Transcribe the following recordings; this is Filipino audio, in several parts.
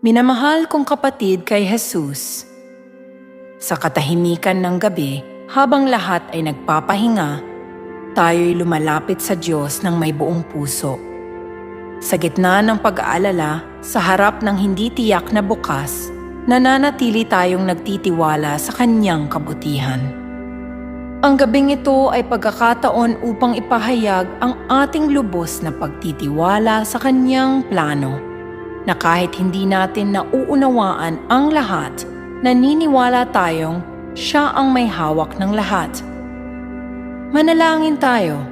Minamahal kong kapatid kay Jesus. Sa katahimikan ng gabi, habang lahat ay nagpapahinga, tayo'y lumalapit sa Diyos ng may buong puso. Sa gitna ng pag-aalala, sa harap ng hindi tiyak na bukas, nananatili tayong nagtitiwala sa Kanyang kabutihan. Ang gabing ito ay pagkakataon upang ipahayag ang ating lubos na pagtitiwala sa Kanyang plano na kahit hindi natin nauunawaan ang lahat, naniniwala tayong siya ang may hawak ng lahat. Manalangin tayo.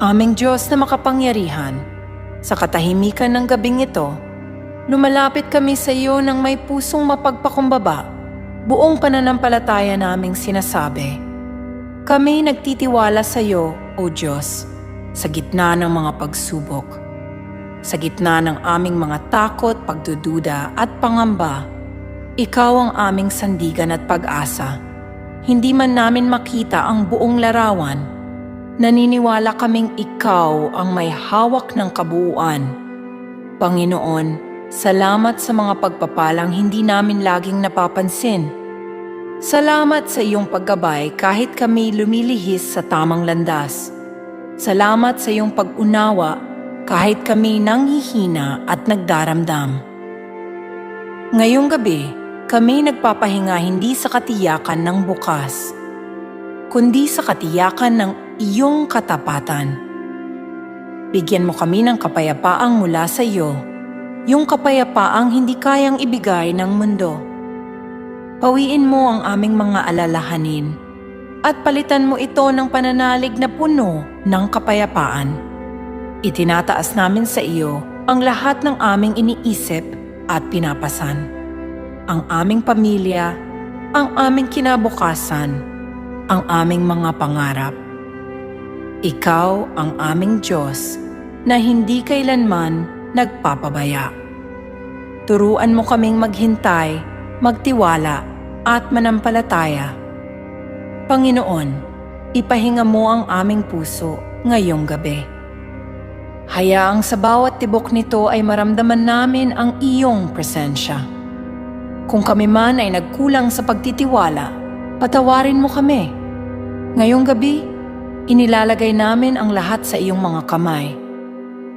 Aming Diyos na makapangyarihan, sa katahimikan ng gabing ito, lumalapit kami sa iyo ng may pusong mapagpakumbaba, buong pananampalataya naming sinasabi. Kami nagtitiwala sa iyo, O Diyos, sa gitna ng mga pagsubok. Sa gitna ng aming mga takot, pagdududa at pangamba, ikaw ang aming sandigan at pag-asa. Hindi man namin makita ang buong larawan, naniniwala kaming ikaw ang may hawak ng kabuuan. Panginoon, salamat sa mga pagpapalang hindi namin laging napapansin. Salamat sa iyong paggabay kahit kami lumilihis sa tamang landas. Salamat sa iyong pag-unawa kahit kami nanghihina at nagdaramdam. Ngayong gabi, kami nagpapahinga hindi sa katiyakan ng bukas, kundi sa katiyakan ng iyong katapatan. Bigyan mo kami ng kapayapaang mula sa iyo, yung kapayapaang hindi kayang ibigay ng mundo. Pawiin mo ang aming mga alalahanin at palitan mo ito ng pananalig na puno ng kapayapaan. Itinataas namin sa iyo ang lahat ng aming iniisip at pinapasan. Ang aming pamilya, ang aming kinabukasan, ang aming mga pangarap. Ikaw ang aming Diyos na hindi kailanman nagpapabaya. Turuan mo kaming maghintay, magtiwala at manampalataya. Panginoon, ipahinga mo ang aming puso ngayong gabi. Hayaang sa bawat tibok nito ay maramdaman namin ang iyong presensya. Kung kami man ay nagkulang sa pagtitiwala, patawarin mo kami. Ngayong gabi, inilalagay namin ang lahat sa iyong mga kamay.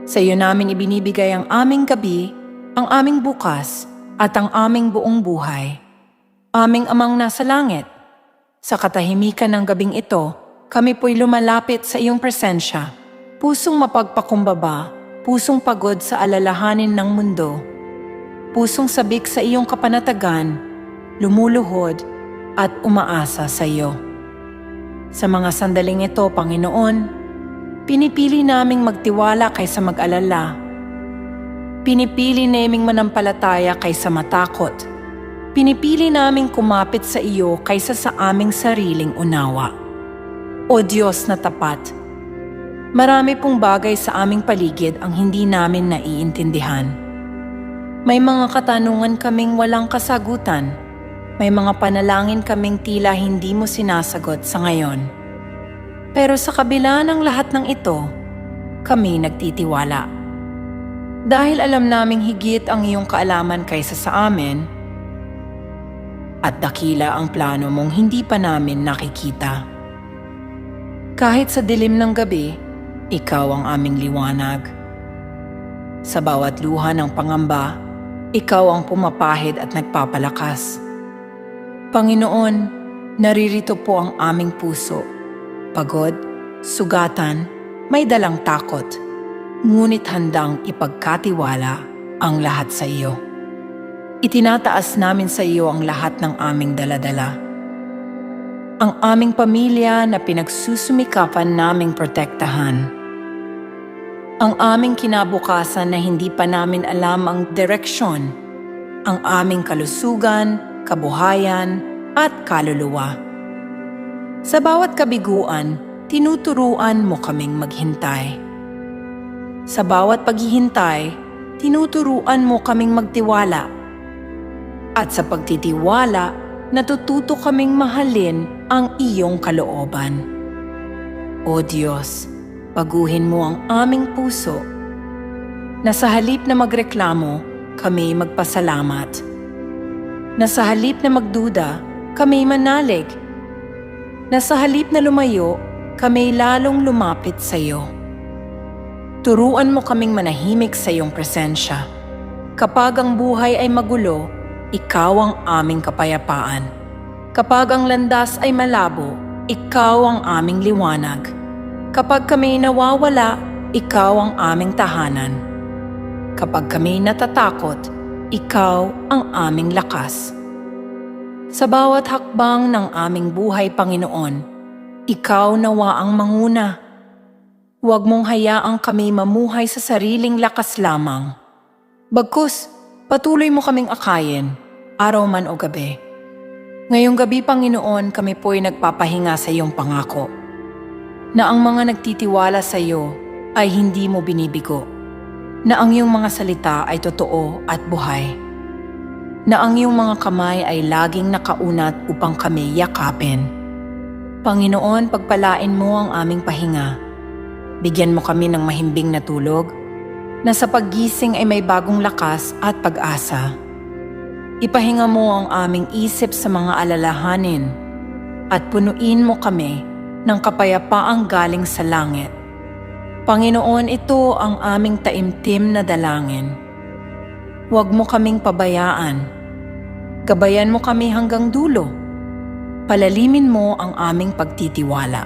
Sa iyo namin ibinibigay ang aming gabi, ang aming bukas, at ang aming buong buhay. Aming amang nasa langit, sa katahimikan ng gabing ito, kami po'y lumalapit sa iyong presensya, pusong mapagpakumbaba, pusong pagod sa alalahanin ng mundo, pusong sabik sa iyong kapanatagan, lumuluhod at umaasa sa iyo. Sa mga sandaling ito, Panginoon, pinipili naming magtiwala kaysa mag-alala. Pinipili naming manampalataya kaysa matakot. Pinipili naming kumapit sa iyo kaysa sa aming sariling unawa. O Diyos na tapat, marami pong bagay sa aming paligid ang hindi namin naiintindihan. May mga katanungan kaming walang kasagutan. May mga panalangin kaming tila hindi mo sinasagot sa ngayon. Pero sa kabila ng lahat ng ito, kami nagtitiwala. Dahil alam naming higit ang iyong kaalaman kaysa sa amin, at dakila ang plano mong hindi pa namin nakikita. Kahit sa dilim ng gabi, ikaw ang aming liwanag. Sa bawat luha ng pangamba, ikaw ang pumapahid at nagpapalakas. Panginoon, naririto po ang aming puso. Pagod, sugatan, may dalang takot, ngunit handang ipagkatiwala ang lahat sa iyo. Itinataas namin sa iyo ang lahat ng aming daladala. Ang aming pamilya na pinagsusumikapan naming protektahan. Ang aming kinabukasan na hindi pa namin alam ang direksyon. Ang aming kalusugan, kabuhayan, at kaluluwa. Sa bawat kabiguan, tinuturuan mo kaming maghintay. Sa bawat paghihintay, tinuturuan mo kaming magtiwala. At sa pagtitiwala, natututo kaming mahalin ang iyong kalooban. O Diyos, paguhin mo ang aming puso na sa halip na magreklamo, kami magpasalamat. Na sa halip na magduda, kami manalig. Na sa halip na lumayo, kami lalong lumapit sa iyo. Turuan mo kaming manahimik sa iyong presensya. Kapag ang buhay ay magulo, ikaw ang aming kapayapaan. Kapag ang landas ay malabo, ikaw ang aming liwanag. Kapag kami nawawala, ikaw ang aming tahanan. Kapag kami natatakot, ikaw ang aming lakas. Sa bawat hakbang ng aming buhay, Panginoon, ikaw nawa ang manguna. Huwag mong hayaang kami mamuhay sa sariling lakas lamang. Bagkus, patuloy mo kaming akayin, araw man o gabi. Ngayong gabi, Panginoon, kami po'y nagpapahinga sa iyong pangako na ang mga nagtitiwala sa iyo ay hindi mo binibigo, na ang iyong mga salita ay totoo at buhay, na ang iyong mga kamay ay laging nakaunat upang kami yakapin. Panginoon, pagpalain mo ang aming pahinga. Bigyan mo kami ng mahimbing na tulog, na sa paggising ay may bagong lakas at pag-asa. Ipahinga mo ang aming isip sa mga alalahanin at punuin mo kami ng kapayapaang galing sa langit. Panginoon, ito ang aming taimtim na dalangin. Huwag mo kaming pabayaan. Gabayan mo kami hanggang dulo. Palalimin mo ang aming pagtitiwala.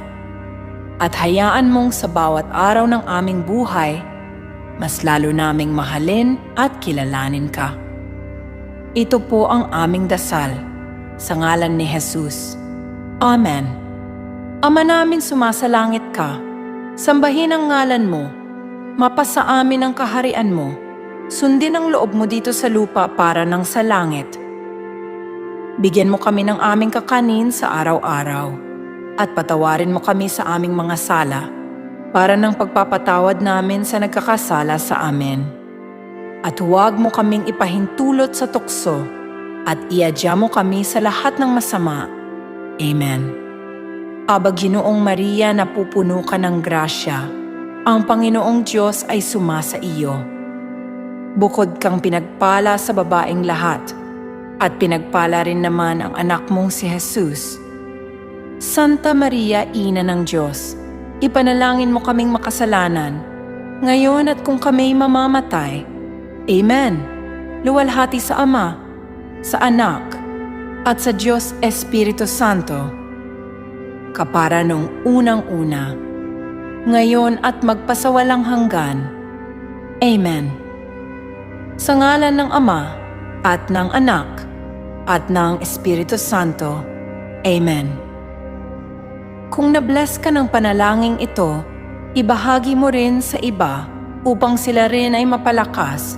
At hayaan mong sa bawat araw ng aming buhay, mas lalo naming mahalin at kilalanin ka. Ito po ang aming dasal sa ngalan ni Jesus. Amen. Ama namin sumasalangit ka, sambahin ang ngalan mo, mapasa amin ang kaharian mo, sundin ang loob mo dito sa lupa para ng sa langit. Bigyan mo kami ng aming kakanin sa araw-araw, at patawarin mo kami sa aming mga sala, para ng pagpapatawad namin sa nagkakasala sa amin. At huwag mo kaming ipahintulot sa tukso, at iadya mo kami sa lahat ng masama. Amen. Aba Ginoong Maria na pupuno ka ng grasya, ang Panginoong Diyos ay sumasa iyo. Bukod kang pinagpala sa babaeng lahat, at pinagpala rin naman ang anak mong si Jesus. Santa Maria, Ina ng Diyos, ipanalangin mo kaming makasalanan, ngayon at kung kami mamamatay. Amen. Luwalhati sa Ama, sa Anak, at sa Diyos Espiritu Santo kapara nung unang-una, ngayon at magpasawalang hanggan. Amen. Sa ngalan ng Ama, at ng Anak, at ng Espiritu Santo. Amen. Kung nabless ka ng panalangin ito, ibahagi mo rin sa iba upang sila rin ay mapalakas